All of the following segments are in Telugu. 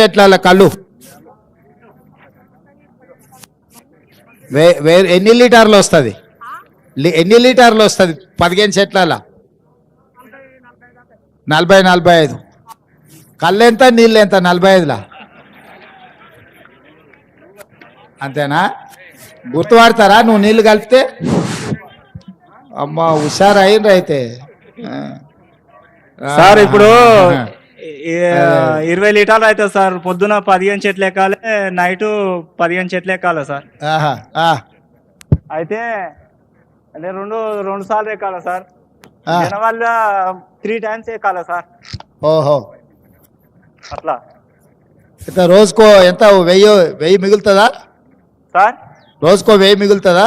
చెట్ల కళ్ళు. వే వే ఎన్ని లీటర్లు వస్తుంది? ఎన్ని లీటర్లు వస్తుంది పదిహేను చెట్ల నలభై నలభై ఐదు. కళ్ళు ఎంత నీళ్ళు ఎంత నలభై ఐదులా? అంతేనా? గుర్తుపడతారా? నువ్వు నీళ్ళు కలిపితే? అమ్మ హుషారు అయిండ్రు అయితే. సార్ ఇప్పుడు ఇరవై లీటర్లు అవుతుంది సార్ పొద్దున పదిహేను చెట్లు ఎక్కాలి నైట్ పదిహేను చెట్లు ఎక్కాలి సార్. అయితే అంటే రెండు రెండు సార్లు ఎక్కాలి సార్. వల్ల త్రీ టైమ్స్ ఎక్కాలి సార్. ఓహో. అట్లా. అయితే రోజుకో ఎంత వెయ్యి వెయ్యి మిగులుతుందా? సార్? రోజుకో వెయ్యి మిగులుతుందా?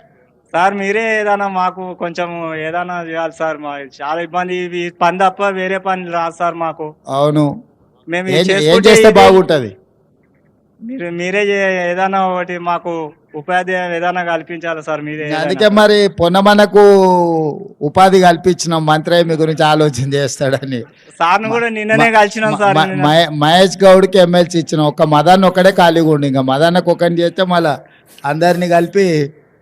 సార్ మీరే ఏదైనా మాకు కొంచెం ఏదైనా చేయాలి సార్ మా చాలా ఇబ్బంది. పని తప్ప వేరే పని రాదు సార్ మాకు. అవును. మేము ఇది ఏం ఏం చేసుకుంటే చేస్తే బాగుంటది? మీరు మీరే చే- ఏదైనా ఒకటి మాకు ఉపాధి ఏదైనా కల్పించాలి సార్ మీరే ఏదైనా. అందుకే మరి పొన్నమనకు ఉపాధి కల్పించిన మంత్రి మీ గురించి ఆలోచన చేస్తాడని. సార్ను కూడా నిన్ననే కలిసినాం సార్ మ- నిన్న. మహే- మహేష్ గౌడ్కి ఎమ్మెల్సీ ఇచ్చిన ఒక్క మదాన్ని ఒకడే ఖాళీగా ఉండి ఇంకా మదాన్నకు ఒకరిని చేస్తే మళ్ళా అందరిని కలిపి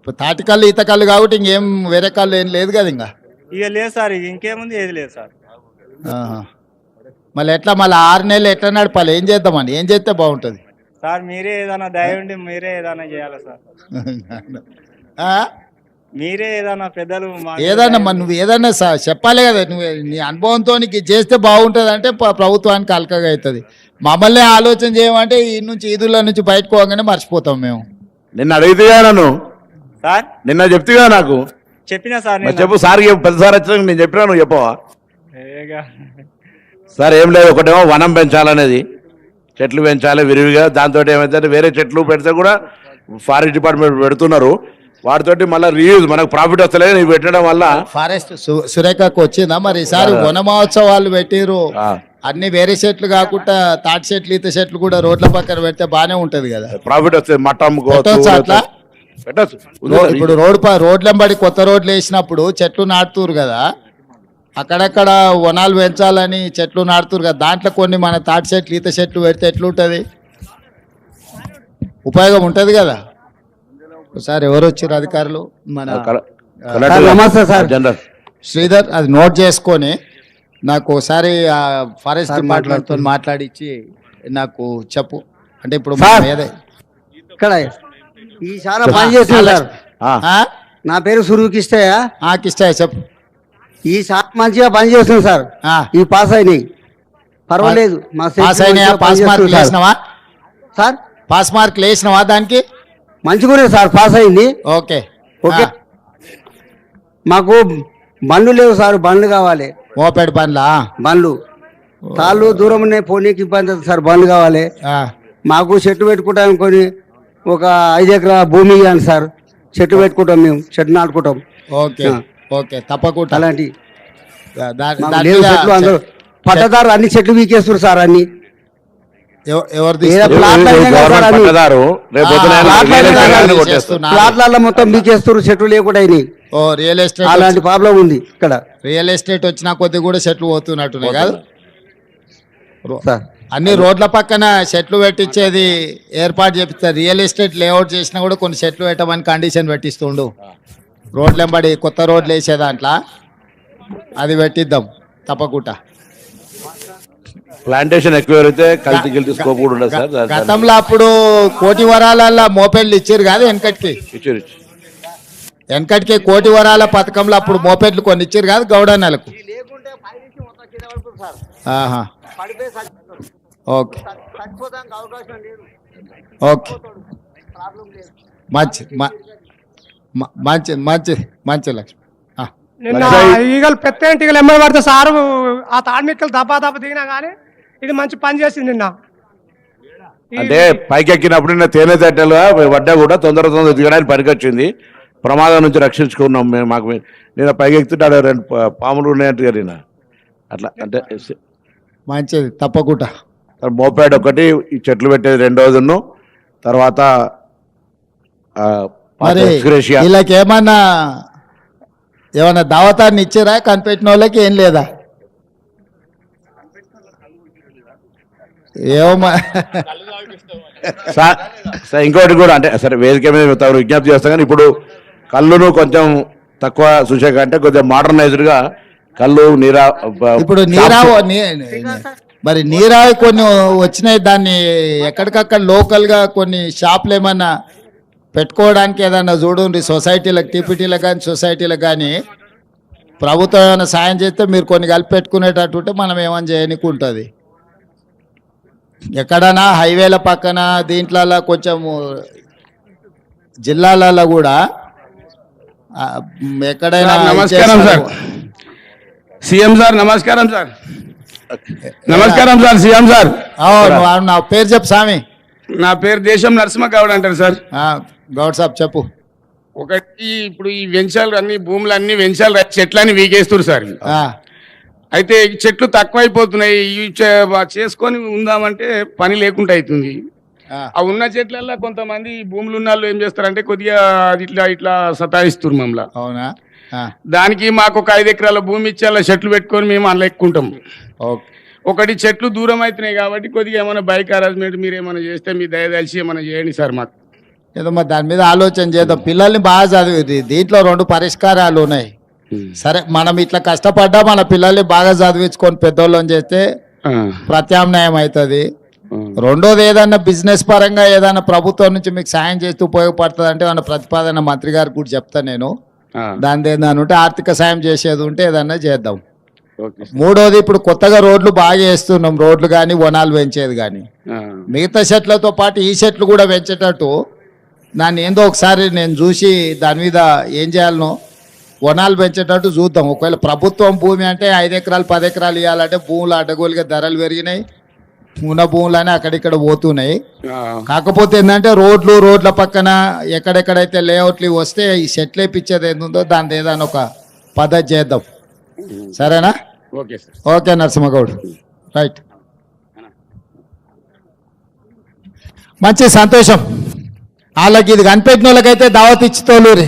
ఇప్పుడు తాటి కళ్ళు ఈత కళ్ళు కాబట్టి ఇంకేం వేరే కళ్ళు ఏం లేదు కదా ఇంకా. ఇక లేదు సార్ ఇక ఇంకేముంది ఏది లేదు సార్. ఆహా. మళ్ళీ ఎట్లా మళ్ళీ ఆరు నెలలు ఎట్లా నడపాలి? ఏం చేద్దామని ఏం చేస్తే బాగుంటుంది? సార్ మీరే ఏదైనా దయ ఉండి మీరే ఏదైనా చేయాలి సార్? ఆ? మీరే ఏదైనా పెద్దలు ఏదన్నా మరి నువ్వు ఏదన్నా స- చెప్పాలి కదా నువ్వు నీ అనుభవంతో నీకు ఇది చేస్తే బాగుంటుంది అంటే ప్రభుత్వానికి అలకగా అవుతుంది. మమ్మల్ని ఆలోచన చేయమంటే ఈ నుంచి ఈదుల నుంచి బయటకు పోగానే మర్చిపోతాం మేము. నిన్న అడిగితేగా నన్ను సార్? నిన్న చెప్తేగా నాకు. చెప్పినా సార్ మరి చెప్పు సార్ పెద్ద సార్ వచ్చినాక నేను చెప్పినా నువ్వు చెప్పవా. సార్ ఏం లేదు ఒకటేమో వనం పెంచాలనేది. చెట్లు పెంచాలి విరివిగా దాంతో ఏమైతే వేరే చెట్లు పెడితే కూడా ఫారెస్ట్ డిపార్ట్మెంట్ పెడుతున్నారు. వాటితోటి మళ్ళీ రీయూజ్ మనకు ప్రాఫిట్ వస్తలేదు నీవు పెట్టడం వల్ల. ఫారెస్ట్ సురేఖకు వచ్చిందా? మరి ఈసారి వన మహోత్సవాలు పెట్టిరు అన్ని వేరే చెట్లు కాకుండా తాటి చెట్లు ఈత చెట్లు కూడా రోడ్ల పక్కన పెడితే బానే ఉంటది కదా. ప్రాఫిట్ వస్తుంది అట్లా? పెట్టచ్చు ఇప్పుడు రోడ్ ప రోడ్లెంబడి కొత్త రోడ్లు వేసినప్పుడు చెట్లు నాటుతురు కదా. అక్కడక్కడ వనాలు పెంచాలని చెట్లు నాటుతురు కదా. దాంట్లో కొన్ని మన తాటి చెట్లు ఈత చెట్లు పెడితే ఎట్లుంటది? ఉపయోగం ఉంటది కదా. ఒకసారి ఎవరు వచ్చారు అధికారులు? మన నమస్తే సార్. జనరల్. శ్రీధర్ అది నోట్ చేసుకొని నాకు ఒకసారి ఆ ఫారెస్ట్ డిపార్ట్మెంట్తో మాట్లాడిచ్చి నాకు చెప్పు. అంటే ఇప్పుడు ఇక్కడ ఈ చాలా పని చేస్తుంది సార్ ఆ, ఆ? నా పేరు ఆ, కిష్టయ్య చెప్పు. ఈ చాలా మంచిగా పని చేస్తుంది సార్. ఆ. ఈ పాస్ అయినాయి. పర్వాలేదు మా పాస్ అయినాయా? మంచిగా పాస్ పని మార్క్ చేస్తుంది సార్. వేసినావా? సార్? పాస్ మార్క్ వేసినావా దానికి? మంచిగానే సార్. పాస్ అయింది. ఓకే. ఓకే. ఆ, మాకు బండ్లు లేవు సార్. బండ్లు కావాలి. మోపెడ్ బండ్లా? బండ్లు. తాళ్ళు దూరం ఉన్నాయి పోనీకి ఇబ్బంది సార్. బండ్లు కావాలి. ఆ, మాకు చెట్టు పెట్టుకుంటాం కొని ఒక ఐదు ఎకరాల భూమి ఇవ్వండి సార్. చెట్టు పెట్టుకుంటాం మేము చెట్టు నాటుకుంటాం. ఓకే. ఓకే తప్పకుండా. అలాంటి చెట్లు అందరూ. పట్టదారు అన్ని చెట్లు వీకేస్తారు సార్ అన్ని. ప్లాట్లు మొత్తం మీకేస్తారు చెట్లు లేకుండా అయినాయి. ఓ రియల్ ఎస్టేట్ అలాంటి ప్రాబ్లం ఉంది ఇక్కడ. రియల్ ఎస్టేట్ వచ్చిన కొద్ది కూడా చెట్లు పోతున్నట్టున్నాయి కాదు. సార్. అన్ని రోడ్ల పక్కన చెట్లు పెట్టించేది ఏర్పాటు చేపిస్తారు రియల్ ఎస్టేట్ లేఅవుట్ చేసినా కూడా కొన్ని చెట్లు పెట్టమని కండిషన్ పెట్టిస్తుండు. రోడ్లు వెంబడి కొత్త రోడ్లు వేసే దాంట్లో అది పెట్టిద్దాం తప్పకుండా. ప్లాంటేషన్ ఎక్కువ స్కోప్ కూడా ఉండదు సార్. గతంలో అప్పుడు కోటి వరాలల్లో మోపెడ్లు ఇచ్చారు కాదు వెనకటికి. ఇచ్చారు, ఇచ్చారు. వెనకటికి కోటి వరాల పథకంలో అప్పుడు మోపెడ్లు కొన్ని ఇచ్చారు కాదు గౌడన్నలకు. ఆహా. ఓకే. ఓకే. మంచి మంచి మంచి మంచి లక్ష్మి. నిన్న ఈగలు పెద్ద ఈగలు ఎమ్మడి పడితే సారు ఆ తాడ్మిక్కలు దబా దబా దిగినా కానీ ఇది మంచి పని చేసింది నిన్న. అంటే పైకి ఎక్కినప్పుడు నిన్న తేనె తట్టెలుగా పడ్డా కూడా తొందర తొందర దిగడానికి పనికొచ్చింది. ప్రమాదం నుంచి రక్షించుకున్నాం మేము మాకు నేను పైకి ఎక్కుతుంటే ఆడ రెండు పాములు ఉన్నాయంట నిన్న. అట్లా అంటే మంచిది తప్పకుండా. మోపాడ్ ఒకటి ఈ చెట్లు పెట్టేది రెండోదిను తర్వాత మరి. వీళ్ళకి ఏమన్నా ఏమన్నా దావతాన్ని ఇచ్చారా? కనిపెట్టిన వాళ్ళకి ఏం లేదా? ఏమో ఇంకోటి కూడా అంటే సరే వేదిక మీద తమరు విజ్ఞప్తి చేస్తాం కానీ ఇప్పుడు కళ్ళును కొంచెం తక్కువ చూసే కంటే కొంచెం మోడర్నైజ్డ్గా కళ్ళు నీరా ఇప్పుడు నీరావు నీ- మరి నీరావి కొన్ని వచ్చినాయి దాన్ని ఎక్కడికక్కడ లోకల్గా కొన్ని షాపులు ఏమన్నా పెట్టుకోవడానికి ఏదన్నా చూడండి సొసైటీలకు టీపీటీలకు కానీ సొసైటీలకు కానీ ప్రభుత్వం ఏమైనా సాయం చేస్తే మీరు కొన్ని కలిపి పెట్టుకునేటట్టు ఉంటే మనం ఏమైనా చేయనీకి ఉంటుంది ఎక్కడైనా హైవేల పక్కన దీంట్లలో కొంచెం జిల్లాలలో కూడా ఎక్కడైనా నమస్కారం సార్. సీఎం సార్ నమస్కారం సార్. నమస్కారం సార్ సీఎం సార్. నా పేరు చెప్పు స్వామి. నా పేరు దేశం నరసింహ గౌడ్ అంటారు సార్. ఆ, గౌడ్ సాబ్ చెప్పు. ఒకటి ఇప్పుడు ఈ వెంచాలు అన్ని భూములు అన్ని వెంచాలు చెట్లన్నీ వీకేస్తారు సార్. ఆ, అయితే ఈ చెట్లు తక్కువైపోతున్నాయి చేసుకొని ఉందామంటే పని లేకుండా అవుతుంది ఆ, ఉన్న చెట్లల్లో కొంతమంది భూములు ఉన్న వాళ్ళు ఏం చేస్తారంటే కొద్దిగా అది ఇట్లా ఇట్లా సతాయిస్తారు మమ్మల్ని. అవునా? దానికి మాకు ఒక ఐదు ఎకరాల భూమి ఇచ్చి అలా చెట్లు పెట్టుకొని మేము అందులో ఎక్కుంటాం. ఓకే. ఒకటి చెట్లు దూరం అవుతున్నాయి కాబట్టి కొద్దిగా ఏమైనా బైక్ అరేంజ్మెంట్ మీరు ఏమైనా చేస్తే మీ దయదలిచి ఏమైనా చేయండి సార్ మాకు. ఏదో మరి దాని మీద ఆలోచన చేద్దాం. పిల్లల్ని బాగా చదివి దీంట్లో రెండు పరిష్కారాలు ఉన్నాయి. సరే మనం ఇట్లా కష్టపడ్డా మన పిల్లల్ని బాగా చదివించుకొని పెద్దోళ్ళని చేస్తే ప్రత్యామ్నాయం అవుతుంది. రెండోది ఏదన్నా బిజినెస్ పరంగా ఏదైనా ప్రభుత్వం నుంచి మీకు సాయం చేస్తూ ఉపయోగపడుతుంది అంటే మన ప్రతిపాదన మంత్రి గారికి కూడా చెప్తా నేను. దాని ఏదైనా ఉంటే ఆర్థిక సాయం చేసేది ఉంటే ఏదన్నా చేద్దాం. మూడోది ఇప్పుడు కొత్తగా రోడ్లు బాగా వేస్తున్నాం. రోడ్లు కానీ వనాలు పెంచేది కానీ మిగతా చెట్లతో పాటు ఈ చెట్లు కూడా పెంచేటట్టు దాన్ని ఏందో ఒకసారి నేను చూసి దాని మీద ఏం చేయాలనో వనాలు పెంచేటట్టు చూద్దాం. ఒకవేళ ప్రభుత్వం భూమి అంటే ఐదు ఎకరాలు పది ఎకరాలు ఇవ్వాలంటే భూములు అడ్డగోలుగా ధరలు పెరిగినాయి. ఉన్న భూములని అక్కడిక్కడ పోతున్నాయి. కాకపోతే ఏంటంటే రోడ్లు రోడ్ల పక్కన ఎక్కడెక్కడైతే లేఅవుట్లు వస్తే ఈ సెట్లు వేపించేది ఏందో దాని ఏదైనా ఒక పద్ధతి చేద్దాం. సరేనా? Okay okay Narasimha Goud. Right. మంచి సంతోషం. వాళ్ళకి ఇది కనిపెట్టిన వాళ్ళకైతే దావత్ ఇచ్చి తోలూరి